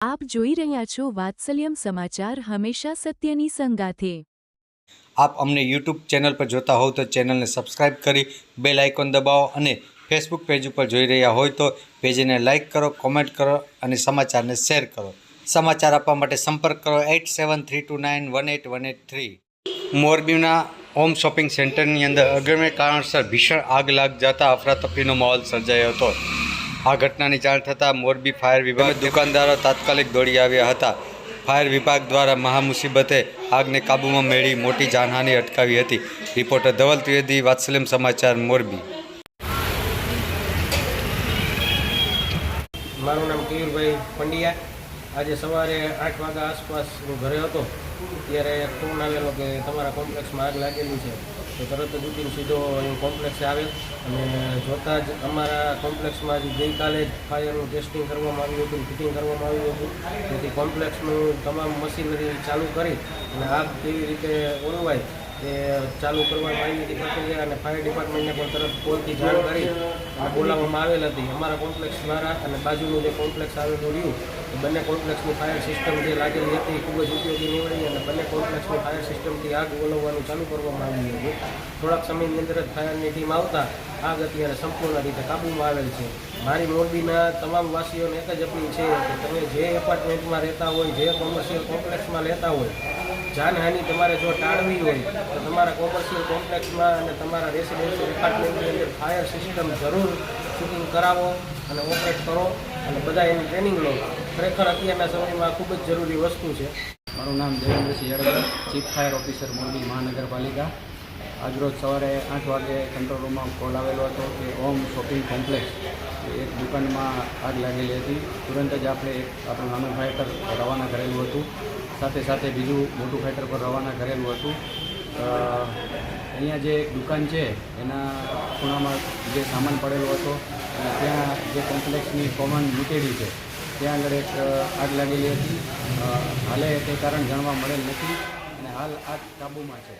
આપ જોઈ રહ્યા છો વાત્સલ્યમ સમાચાર હંમેશા સત્યની સંગાથે. આપ અમને યુટ્યુબ ચેનલ પર જોતા હોવ તો ચેનલને સબસ્ક્રાઇબ કરી બેલ આઇકોન દબાવો અને ફેસબુક પેજ ઉપર જોઈ રહ્યા હોય તો પેજને લાઇક કરો, કોમેન્ટ કરો અને સમાચારને શેર કરો. સમાચાર આપવા માટે સંપર્ક કરો eight seven three two nine one eight one eight three. મોરબીના હોમ શોપિંગ સેન્ટરની અંદર અગમ્ય કારણસર ભીષણ આગ લાગ જતા અફરાતફરીનો માહોલ સર્જાયો હતો. આ ઘટનાની જાણ થતાં મોરબી ફાયર વિભાગ દુકાનદારો તાત્કાલિક દોડી આવ્યા હતા. ફાયર વિભાગ દ્વારા મહામુસીબતે આગને કાબૂમાં મેળવી મોટી જાનહાનિ અટકાવી હતી. રિપોર્ટર ધવલ ત્રિવેદી, વાત્સલ્યમ સમાચાર, મોરબી. મારું નામ કેયુરભાઈ પંડ્યા. આજે સવારે આઠ વાગ્યા આસપાસ હું ઘરે હતો. ત્યારે ફોન આવેલો કે તમારા કોમ્પ્લેક્સમાં આગ લાગેલી છે. તો તરત જ ઉઠીને સીધો અહીં કોમ્પ્લેક્સે આવ્યો અને જોતાં જ અમારા કોમ્પ્લેક્સમાં જ ગઈકાલે જ ફાયરનું ટેસ્ટિંગ કરવામાં આવ્યું હતું, ફિટિંગ કરવામાં આવ્યું હતું, તેથી કોમ્પ્લેક્સનું તમામ મશીનરી ચાલુ કરી અને આગ કેવી રીતે ઓલવાય એ ચાલુ કરવામાં આવી હતી અને ફાયર ડિપાર્ટમેન્ટને પણ તરફ કોલથી જાણ કરી બોલાવવામાં આવેલ હતી. અમારા કોમ્પ્લેક્સ દ્વારા અને બાજુનું જે કોમ્પ્લેક્સ આવેલું રહ્યું બંને કોમ્પ્લેક્સની ફાયર સિસ્ટમ જે લાગેલી હતી ખૂબ જ ઉપયોગી નીવડી અને બંને કોમ્પ્લેક્સની ફાયર સિસ્ટમથી આગ ઓલવવાનું ચાલુ કરવામાં આવ્યું હતું. થોડાક સમયની અંદર જ ફાયરની ટીમ આવતા આગ અત્યારે સંપૂર્ણ રીતે કાબૂમાં આવેલ છે. મારી મોરબીના તમામ વાસીઓને એક જ અપીલ છે કે તમે જે એપાર્ટમેન્ટમાં રહેતા હોય, જે કોમર્શિયલ કોમ્પ્લેક્સમાં રહેતા હોય જાનહાનિ તમારે જો ટાળવી હોય, તો તમારા કોમર્શિયલ કોમ્પ્લેક્સમાં અને તમારા રેસિડેન્શિયલ ડિપાર્ટમેન્ટની અંદર ફાયર સિસ્ટમ જરૂર શૂટિંગ કરાવો અને ઓપરેટ કરો અને બધા એની ટ્રેનિંગ લો. ખરેખર અત્યારના સમયમાં ખૂબ જ જરૂરી વસ્તુ છે. મારું નામ Devendrasinh Yadgar chief fire officer Morbi Mahanagarpalika. આજરોજ સવારે આઠ વાગે કંટ્રોલ રૂમમાં કોલ આવેલો હતો કે ઓમ શોપિંગ કોમ્પ્લેક્સ એક દુકાનમાં આગ લાગેલી હતી. તુરંત જ આપણે એક, આપણું નાનું ફાઇટર રવાના કરેલું હતું. સાથે સાથે બીજું મોટું ફાઇટર પર રવાના કરેલું હતું. અહીંયા જે એક દુકાન છે, એના ખૂણામાં જે સામાન પડેલો હતો, અને ત્યાં જે કોમ્પ્લેક્સની કોમન મૂકેલી છે, ત્યાં આગળ એક આગ લાગેલી હતી. હાલે તે કારણ જાણવા મળેલ નથી. અને હાલ આગ કાબૂમાં છે.